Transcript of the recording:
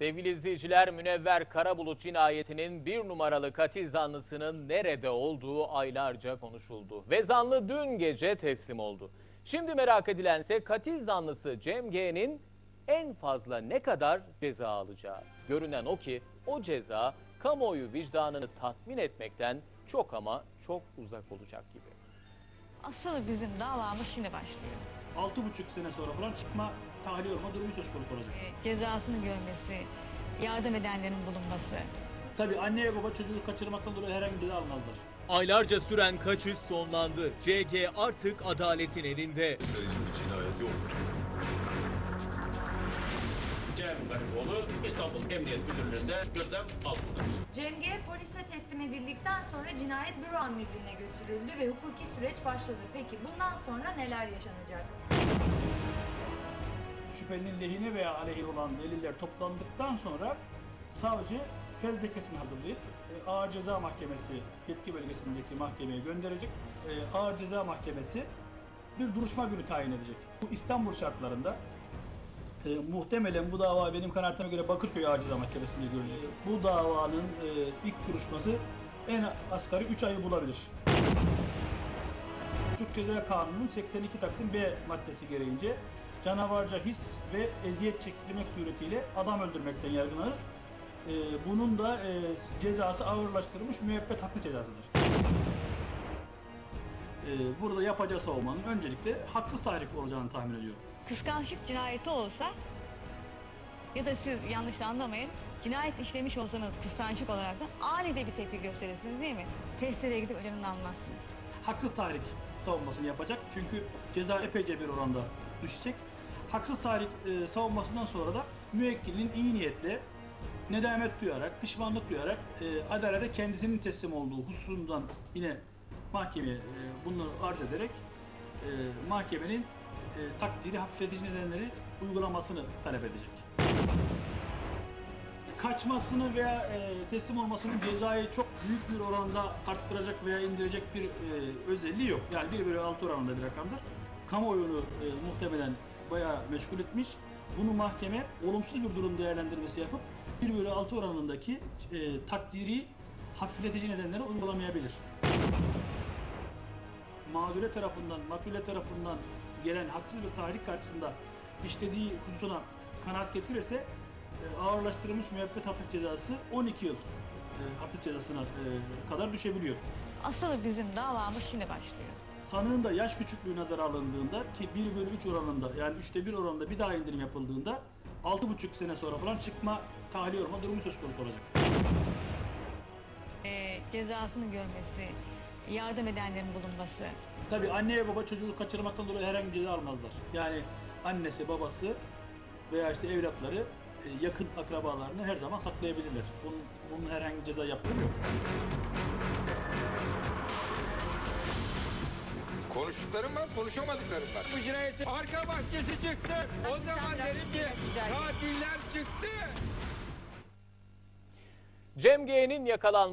Sevgili izleyiciler, Münevver Karabulut cinayetinin bir numaralı katil zanlısının nerede olduğu aylarca konuşuldu. Ve zanlı dün gece teslim oldu. Şimdi merak edilense katil zanlısı Cem G'nin en fazla ne kadar ceza alacağı. Görünen o ki o ceza kamuoyu vicdanını tatmin etmekten çok ama çok uzak olacak gibi. Asıl bizim davamız şimdi başlıyor. 6,5 sene sonra falan çıkma tahliye olma durumu söz konusu olacak. Ee, Cezasını görmesi, yardım edenlerin bulunması. Tabii anne ve baba çocuğu kaçırmaktan dolayı herhangi bir ceza almazlar. Aylarca süren kaçış sonlandı. CG artık adaletin elinde. cinayet yok. Gariboğlu İstanbul Emniyet Müdürlüğü'nde gözlem altında. Cem G. polise teslim edildikten sonra cinayet büro amirliğine götürüldü ve hukuki süreç başladı. Peki bundan sonra neler yaşanacak? Şüphelinin lehine veya aleyhine olan deliller toplandıktan sonra savcı fezlekesini hazırlayıp e, Ağır Ceza Mahkemesi yetki bölgesindeki mahkemeye gönderecek. E, Ağır Ceza Mahkemesi bir duruşma günü tayin edecek. Bu İstanbul şartlarında e, muhtemelen bu dava benim kanaatime göre Bakırköy Ceza Mahkemesi'nde görülecek. Bu davanın e, ilk duruşması en asgari 3 ayı bulabilir. Türk Ceza Kanunu'nun 82 Taksim B maddesi gereğince canavarca his ve eziyet çektirmek suretiyle adam öldürmekten yargılanır. Ee, bunun da e, cezası ağırlaştırılmış müebbet hapis cezasıdır. Ee, burada yapacağı savunmanın öncelikle haksız tahrik olacağını tahmin ediyorum. Kıskançlık cinayeti olsa ya da siz yanlış anlamayın cinayet işlemiş olsanız kıskançlık olarak da anide bir tepki gösterirsiniz değil mi? Testere gidip ölümünü almazsınız. Haksız tahrik savunmasını yapacak çünkü ceza epeyce bir oranda düşecek. Haksız tahrik e, savunmasından sonra da müvekkilin iyi niyetle nedamet duyarak, pişmanlık duyarak e, adalete kendisinin teslim olduğu hususundan yine mahkemeye e, bunu arz ederek e, mahkemenin e, takdiri hafifletici nedenleri uygulamasını talep edecek. Kaçmasını veya e, teslim olmasının cezayı çok büyük bir oranda arttıracak veya indirecek bir özelliği yok. Yani 1 bölü 6 oranında bir rakamdır. Kamuoyunu muhtemelen bayağı meşgul etmiş. Bunu mahkeme olumsuz bir durum değerlendirmesi yapıp 1 bölü 6 oranındaki takdiri hafifletici nedenleri uygulamayabilir. Mağdure tarafından, makbule tarafından gelen haksız bir tahrik karşısında işlediği hususuna kanaat getirirse e, ağırlaştırılmış müebbet hapis cezası 12 yıl e, hapis cezasına e, kadar düşebiliyor. Asıl bizim davamız şimdi başlıyor. Sanığın da yaş küçüklüğü nazara alındığında ki 1 bölü 3 oranında yani 3'te 1 oranında bir daha indirim yapıldığında 6,5 sene sonra falan çıkma tahliye olma durumu söz konusu olacak. Ee, cezasını görmesi, yardım edenlerin bulunması. Tabi anne ve baba çocuğu kaçırmaktan dolayı herhangi bir ceza almazlar. Yani annesi, babası veya işte evlatları e, yakın akrabalarını her zaman saklayabilirler. Bunun, bunun herhangi bir ceza yaptırmıyor. Konuştuklarım var, konuşamadıklarım var. Bu cinayetin arka bahçesi çıktı. O zaman dedim ki katiller çıktı. Cem G'nin yakalanması